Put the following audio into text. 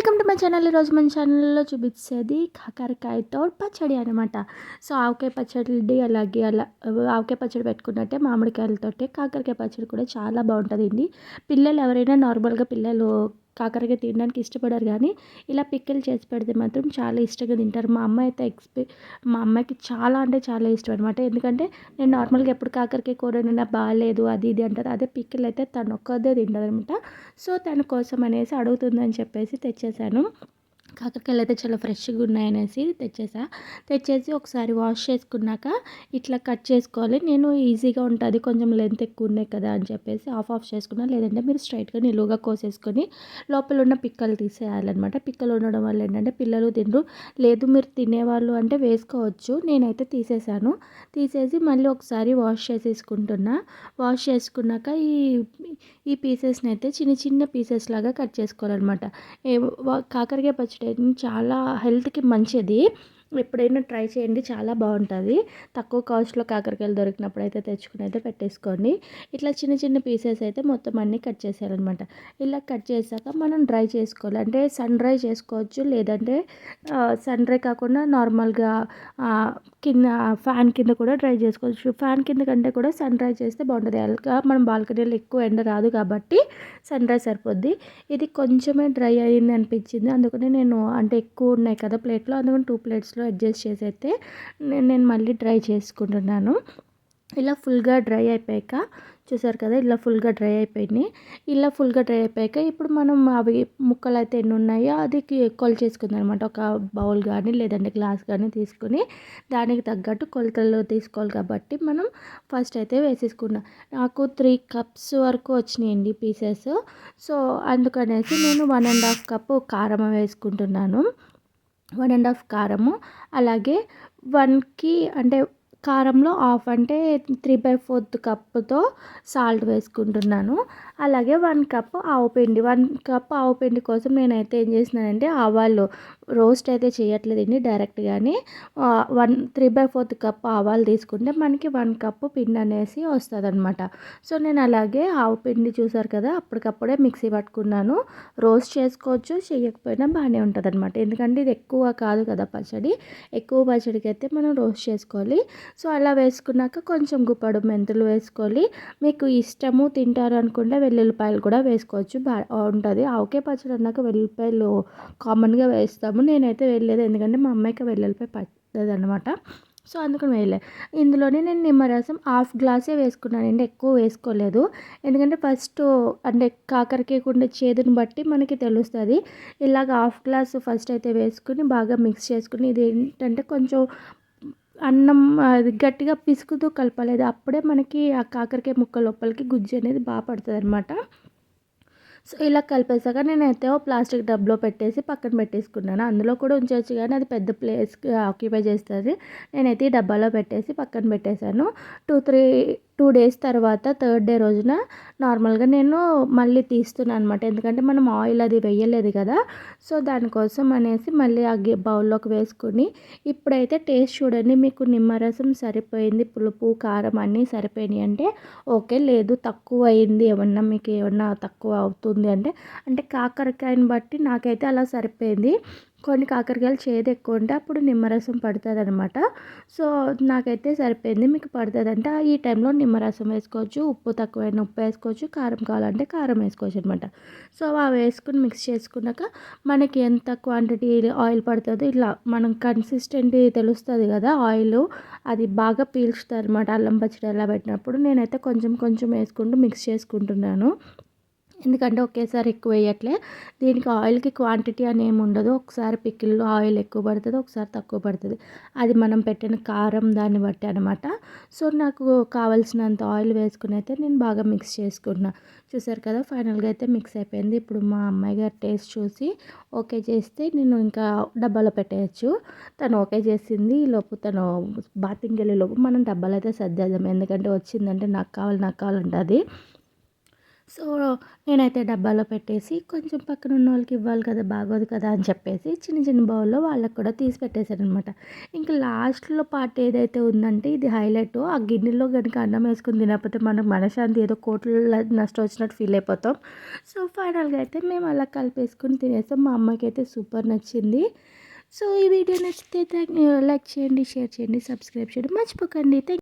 Welcome to my channel ఈరోజు మన ఛానల్లో చూపించేది కాకరకాయతో పచ్చడి అనమాట సో ఆవకాయ పచ్చడి అలాగే అలా ఆవకాయ పచ్చడి పెట్టుకున్నట్టే మామిడికాయలతోటే కాకరకాయ పచ్చడి కూడా చాలా బాగుంటుందండి. పిల్లలు ఎవరైనా నార్మల్గా పిల్లలు కాకరకాయ తినడానికి ఇష్టపడరు కానీ ఇలా పిక్కలు చేసి పెడితే మాత్రం చాలా ఇష్టంగా తింటారు. మా అమ్మ అయితే ఎక్స్పీ మా అమ్మాయికి చాలా అంటే చాలా ఇష్టం అనమాట ఎందుకంటే నేను నార్మల్గా ఎప్పుడు కాకరకాయ కూర బాగాలేదు అది ఇది అంటారు. అదే పిక్కలు అయితే తను ఒక్కదే తింటుంది అనమాట సో తన కోసం అనేసి అడుగుతుందని చెప్పేసి తెచ్చేసాను. కాకరకాయలు అయితే చాలా ఫ్రెష్గా ఉన్నాయనేసి తెచ్చేసా. తెచ్చేసి ఒకసారి వాష్ చేసుకున్నాక ఇట్లా కట్ చేసుకోవాలి. నేను ఈజీగా ఉంటుంది కొంచెం లెంత్ ఎక్కువ ఉన్నాయి కదా అని చెప్పేసి ఆఫ్ ఆఫ్ చేసుకున్నా. లేదంటే మీరు స్ట్రైట్గా నిలువుగా కోసేసుకొని లోపల ఉన్న పిక్కలు తీసేయాలన్నమాట. పిక్కలు ఉండడం వల్ల ఏంటంటే పిల్లలు తినరు. లేదు మీరు తినేవాళ్ళు అంటే వేసుకోవచ్చు. నేనైతే తీసేసాను. తీసేసి మళ్ళీ ఒకసారి వాష్ చేసేసుకుంటున్నా. వాష్ చేసుకున్నాక ఈ ఈ పీసెస్ని అయితే చిన్న చిన్న పీసెస్ లాగా కట్ చేసుకోవాలన్నమాట. కాకరకాయ పచ్చడి చాలా హెల్త్కి మంచిది. ఎప్పుడైనా ట్రై చేయండి చాలా బాగుంటుంది. తక్కువ కాస్ట్లో కాకరకాయలు దొరికినప్పుడు అయితే తెచ్చుకుని అయితే పెట్టేసుకోండి. ఇట్లా చిన్న చిన్న పీసెస్ అయితే మొత్తం అన్నీ కట్ చేసేయాలన్నమాట. ఇలా కట్ చేశాక మనం డ్రై చేసుకోవాలి. అంటే సన్ డ్రై చేసుకోవచ్చు లేదంటే సన్ డ్రై కాకుండా నార్మల్గా కింద ఫ్యాన్ కింద కూడా డ్రై చేసుకోవచ్చు. ఫ్యాన్ కింద కంటే కూడా సన్ డ్రై చేస్తే బాగుంటుంది. అలాగా మనం బాల్కనీలో ఎక్కువ ఎండ రాదు కాబట్టి సన్ డ్రై సరిపోద్ది. ఇది కొంచెమే డ్రై అయింది అనిపించింది. అందుకని నేను అంటే ఎక్కువ ఉన్నాయి కదా ప్లేట్లో అందుకని టూ ప్లేట్స్లో గ్యాస్లో అడ్జస్ట్ చేసి అయితే నేను మళ్ళీ డ్రై చేసుకుంటున్నాను. ఇలా ఫుల్గా డ్రై అయిపోయాక చూసారు కదా ఇలా ఫుల్గా డ్రై అయిపోయినాయి ఇలా ఫుల్గా డ్రై అయిపోయాక ఇప్పుడు మనం అవి ముక్కలు అయితే ఎన్ని ఉన్నాయో అది కొలిచేసుకుంది అనమాట ఒక బౌల్ కానీ లేదంటే గ్లాస్ కానీ తీసుకుని దానికి తగ్గట్టు కొలతలు తీసుకోవాలి కాబట్టి మనం ఫస్ట్ అయితే వేసేసుకున్నాం నాకు త్రీ కప్స్ వరకు వచ్చినాయండి పీసెస్. సో అందుకనేసి నేను వన్ అండ్ హాఫ్ కప్ కారం వేసుకుంటున్నాను. వన్ అండ్ హాఫ్ కారము. అలాగే వన్కి అంటే కారంలో హాఫ్ అంటే త్రీ బై ఫోర్త్ కప్పుతో సాల్ట్ వేసుకుంటున్నాను. అలాగే వన్ కప్ ఆవు పిండి వన్ కప్ ఆవు పిండి కోసం నేనైతే ఏం చేసినానంటే ఆవాలు రోస్ట్ అయితే చేయట్లేదండి డైరెక్ట్ కానీ one three by fourth cup ఆవాలు తీసుకుంటే మనకి వన్ కప్ పిండి అనేసి వస్తుంది అనమాట సో నేను అలాగే ఆవు పిండి చూసారు కదా అప్పటికప్పుడే మిక్సీ పట్టుకున్నాను. రోస్ట్ చేసుకోవచ్చు చేయకపోయినా బాగానే ఉంటుంది అనమాట ఎందుకంటే ఇది ఎక్కువ కాదు కదా పచ్చడి. ఎక్కువ పచ్చడికి అయితే మనం రోస్ట్ చేసుకోవాలి. సో అలా వేసుకున్నాక కొంచెం గుప్పడు మెంతులు వేసుకోవాలి. మీకు ఇష్టము తింటారు అనుకుంటే వెల్లుల్లిపాయలు కూడా వేసుకోవచ్చు. బాగుంటుంది ఆవకాయ పచ్చడి అన్నాక వెల్లుల్లిపాయలు కామన్గా వేస్తాము. నేనైతే వెళ్ళలేదు ఎందుకంటే మా అమ్మాయికి వెల్లుల్లిపాయ పడుతుంది అనమాట సో అందుకని వేయలే. ఇందులోనే నేను నిమ్మరసం హాఫ్ గ్లాసే వేసుకున్నానండి ఎక్కువ వేసుకోలేదు. ఎందుకంటే ఫస్ట్ అంటే కాకరకాయ ఉండే చేదుని బట్టి మనకి తెలుస్తుంది. ఇలాగ హాఫ్ గ్లాస్ ఫస్ట్ అయితే వేసుకుని బాగా మిక్స్ చేసుకుని ఇది ఏంటంటే కొంచెం అన్నం అది గట్టిగా పిసుకుతూ కలపలేదు. అప్పుడే మనకి ఆ కాకరకాయ ముక్క లోపలికి గుజ్జు అనేది బాగా పడుతుంది అనమాట సో ఇలా కలిపేసాక నేనైతే ఓ ప్లాస్టిక్ డబ్లో పెట్టేసి పక్కన పెట్టేసుకున్నాను. అందులో కూడా ఉంచవచ్చు కానీ అది పెద్ద ప్లేస్ ఆక్యుపై చేస్తుంది. నేనైతే ఈ డబ్బాలో పెట్టేసి పక్కన పెట్టేశాను. టూ త్రీ టూ డేస్ తర్వాత థర్డ్ డే రోజున నార్మల్గా నేను మళ్ళీ తీస్తున్నాను అనమాట ఎందుకంటే మనం ఆయిల్ అది వేయలేదు కదా. సో దానికోసం అనేసి మళ్ళీ ఆ బౌల్లోకి వేసుకుని ఇప్పుడైతే టేస్ట్ చూడండి. మీకు నిమ్మరసం సరిపోయింది పులుపు కారం అన్నీ సరిపోయినాయి అంటే ఓకే. లేదు తక్కువ అయింది ఏమన్నా మీకు ఏమన్నా తక్కువ అవుతుంది అంటే అంటే కాకరకాయని బట్టి నాకైతే అలా సరిపోయింది. కొన్ని కాకరకాయలు చేదు ఎక్కువ ఉంటే అప్పుడు నిమ్మరసం పడుతుంది అనమాట సో నాకైతే సరిపోయింది. మీకు పడుతుంది అంటే ఈ టైంలో నిమ్మరసం వేసుకోవచ్చు ఉప్పు తక్కువైన ఉప్పు వేసుకోవచ్చు కారం కావాలంటే కారం వేసుకోవచ్చు అనమాట సో అవి వేసుకుని మిక్స్ చేసుకున్నాక మనకి ఎంత క్వాంటిటీ ఆయిల్ పడుతుందో ఇట్లా మనం కన్సిస్టెంట్ తెలుస్తుంది కదా ఆయిల్ అది బాగా పీల్చుతుంది అనమాట అల్లం పచ్చడి ఎలా పెట్టినప్పుడు నేనైతే కొంచెం కొంచెం వేసుకుంటూ మిక్స్ చేసుకుంటున్నాను. ఎందుకంటే ఒకేసారి ఎక్కువ వేయట్లే. దీనికి ఆయిల్కి క్వాంటిటీ అని ఏమి ఉండదు. ఒకసారి పిక్కిల్లో ఆయిల్ ఎక్కువ పడుతుంది ఒకసారి తక్కువ పడుతుంది. అది మనం పెట్టిన కారం దాన్ని బట్టి అనమాట సో నాకు కావాల్సినంత ఆయిల్ వేసుకుని అయితే నేను బాగా మిక్స్ చేసుకున్నా చూసారు కదా ఫైనల్గా అయితే మిక్స్ అయిపోయింది. ఇప్పుడు మా అమ్మాయి గారు టేస్ట్ చూసి ఓకే చేస్తే నేను ఇంకా డబ్బాలో పెట్టేయచ్చు. తను ఓకే చేసింది. లోపు తను బాతింగ్ వెళ్ళే లోపు మనం డబ్బాలో అయితే సర్దేద్దాం. ఎందుకంటే వచ్చిందంటే నాకు కావాలి నాకు కావాలంటే అది సో నేనైతే డబ్బాలో పెట్టేసి కొంచెం పక్కన ఉన్న వాళ్ళకి ఇవ్వాలి కదా బాగోదు కదా అని చెప్పేసి చిన్న చిన్న బౌల్లో వాళ్ళకి కూడా తీసి పెట్టేశాను అనమాట ఇంకా లాస్ట్లో పార్ట్ ఏదైతే ఉందంటే ఇది హైలైట్. ఆ గిన్నెలో కనుక అన్నం వేసుకుని తినకపోతే మనకు మనశాంతి ఏదో కోట్ల నష్టం వచ్చినట్టు ఫీల్ అయిపోతాం. సో ఫైనల్గా అయితే మేము అలా కలిపేసుకుని తినేస్తాం మా అమ్మకి అయితే సూపర్ నచ్చింది. సో ఈ వీడియో నచ్చితే లైక్ చేయండి షేర్ చేయండి సబ్స్క్రైబ్ చేయండి. మర్చిపోకండి. థ్యాంక్